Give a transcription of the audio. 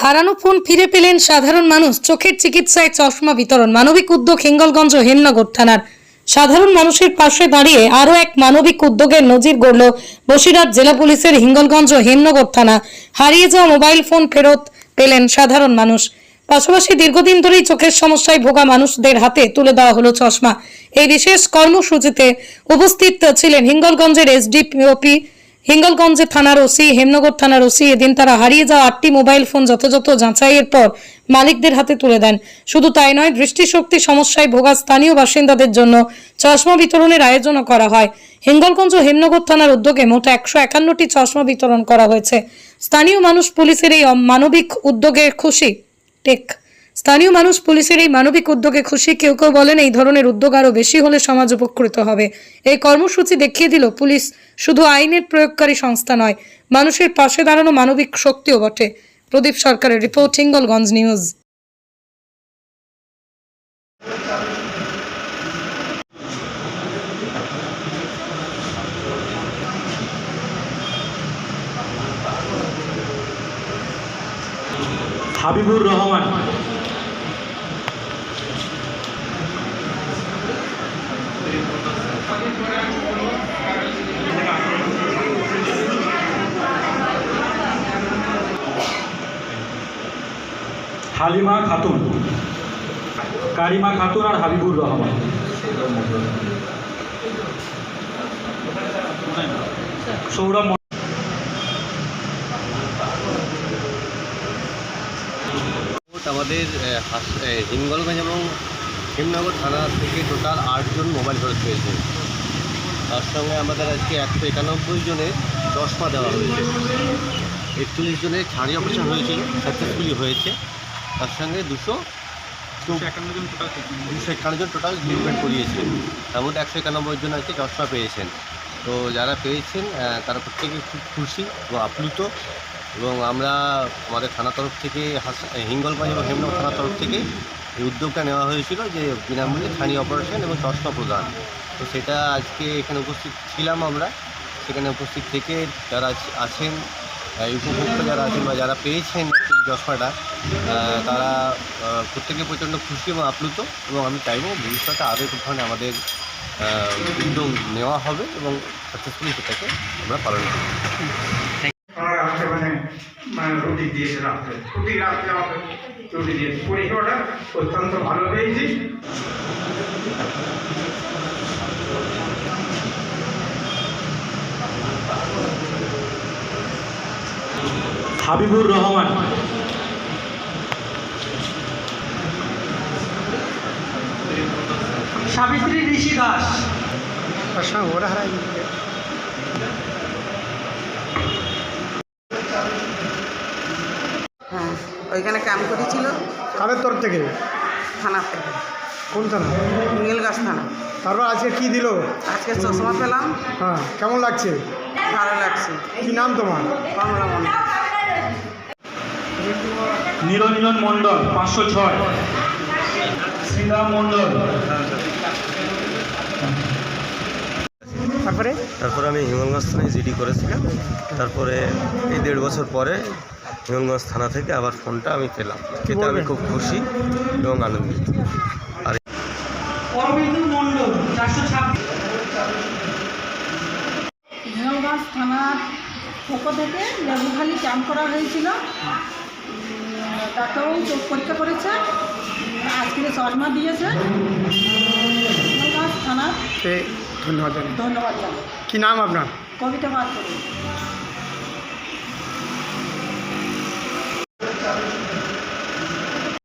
হারানো ফোন ফিরে পেলেন সাধারণ মানুষ। চোখের চিকিৎসায় চশমা বিতরণ। মানবিক উদ্যোগ হিঙ্গলগঞ্জ ও হেমনগর থানার। সাধারণ মানুষের পাশে দাঁড়িয়ে আরও এক মানবিক উদ্যোগের নজির গড়ল বসিরহাট জেলা পুলিশের হিঙ্গলগঞ্জ ও হেমনগর থানা। হারিয়ে যাওয়া মোবাইল ফোন ফেরত পেলেন সাধারণ মানুষ। পাশাপাশি দীর্ঘদিন ধরেই চোখের সমস্যায় ভোগা মানুষদের হাতে তুলে দেওয়া হলো চশমা। এই বিশেষ কর্মসূচিতে উপস্থিত ছিলেন হিঙ্গলগঞ্জের এসডিপিওপি হিঙ্গলগঞ্জে থানার ওসি, হেমনগর থানার ওসি এদিন তারা হারিয়ে যাওয়া আটটি মোবাইল ফোন যথাযথ যাচাইয়ের পর মালিকদের হাতে তুলে দেন। শুধু তাই নয়, দৃষ্টিশক্তি সমস্যায় ভোগা স্থানীয় বাসিন্দাদের জন্য চশমা বিতরণের আয়োজনও করা হয়। হিঙ্গলগঞ্জ ও হেমনগর থানার উদ্যোগে মোট একশো একান্নটি চশমা বিতরণ করা হয়েছে। স্থানীয় মানুষ পুলিশের এই মানবিক উদ্যোগে খুশি। টেক স্থানীয় মানুষ পুলিশের এই মানবিক উদ্যোগে খুশি। কেউ কেউ বলেন এই ধরনের উদ্যোগ আরও বেশি হলে সমাজ উপকৃত হবে। এই কর্মসূচি দেখিয়ে দিল পুলিশ। শুধু আইনের প্রয়োগকারী সংস্থা নয়, মানুষের পাশে দাঁড়ানো মানবিক শক্তিও বটে। প্রদীপ সরকারের রিপোর্ট, হিঙ্গলগঞ্জ নিউজ। হাবিবুর রহমান হালিমা খাতুন। কারিমা খাতুন আর হাবিবুর রহমান। সৌরভ আমাদের আহ, এবং হেমনগর থানা থেকে টোটাল আটজন মোবাইল ফেরত পেয়েছে। তার সঙ্গে আমাদের আজকে একশো একানব্বই জনের চশমা দেওয়া হয়েছে। একচল্লিশ জনের ছাড়ি অপারেশন হয়েছিল সাকসেসফুলি হয়েছে। তার সঙ্গে দুশো দুশো একান্ন জন টোটাল ট্রিটমেন্ট করিয়েছে তার মধ্যে একশো একানব্বই জন আজকে চশমা পেয়েছেন। তো যারা পেয়েছেন তারা প্রত্যেকে খুব খুশি ও আপ্লুত এবং আমরা আমাদের থানা তরফ থেকে হিঙ্গলগঞ্জ এবং হেমনগর থানার তরফ থেকে এই উদ্যোগটা নেওয়া হয়েছিল যে বিনামূল্যে ছানি অপারেশন এবং চশমা প্রদান। তো সেটা আজকে এখানে উপস্থিত ছিলাম আমরা। সেখানে উপস্থিত থেকে যারা আছেন উপভোক্তা যারা আছেন বা যারা পেয়েছেন চশমাটা তারা প্রত্যেকে প্রচণ্ড খুশি এবং আপ্লুত এবং আমি চাইব ভবিষ্যতে আরও এই ধরনের আমাদের উদ্যোগ নেওয়া হবে এবং সাকসেসফুলি সেটাকে আমরা পালন করব। মানে মানে রুটি দিয়েছে রাত্রে প্রতি রাত্রে আমাকে রুটি দিয়েছে পরিষেবাটা অত্যন্ত ভালো পেয়েছি। হাবিবুর রহমান। সাবিত্রী ঋষি দাস। হ্যাঁ ওইখানে ক্যাম্প করেছিল। কাদের তরফ থেকে? থানা থেকে। কোন থানা? নীলগাছ থানা। তারপর আজকে কি দিল? আজকে চশমা পেলাম। হ্যাঁ কেমন লাগছে? ভালো লাগছে। কি নাম তোমার? কমলা মন্দির নিরঞ্জন মণ্ডল পাঁচশো ছয়। শ্রীরাম মণ্ডল। তারপরে? তারপরে আমি হিঙ্গলগঞ্জ থানায় জিডি করেছিলাম। তারপরে এই দেড় বছর পরে হিঙ্গলগঞ্জ থানা থেকে আবার ফোনটা আমি পেলাম। এতে আমি খুব খুশি এবং আনন্দিত। আর হিঙ্গলগঞ্জ থানার পক্ষ থেকে লেবুখালি ক্যাম্প করা হয়েছিল। তাতেও চোখ পরীক্ষা করেছে আজকে চশমা দিয়েছে। থানা। ধন্যবাদ ধন্যবাদ কি নাম আপনার? কবিতা করি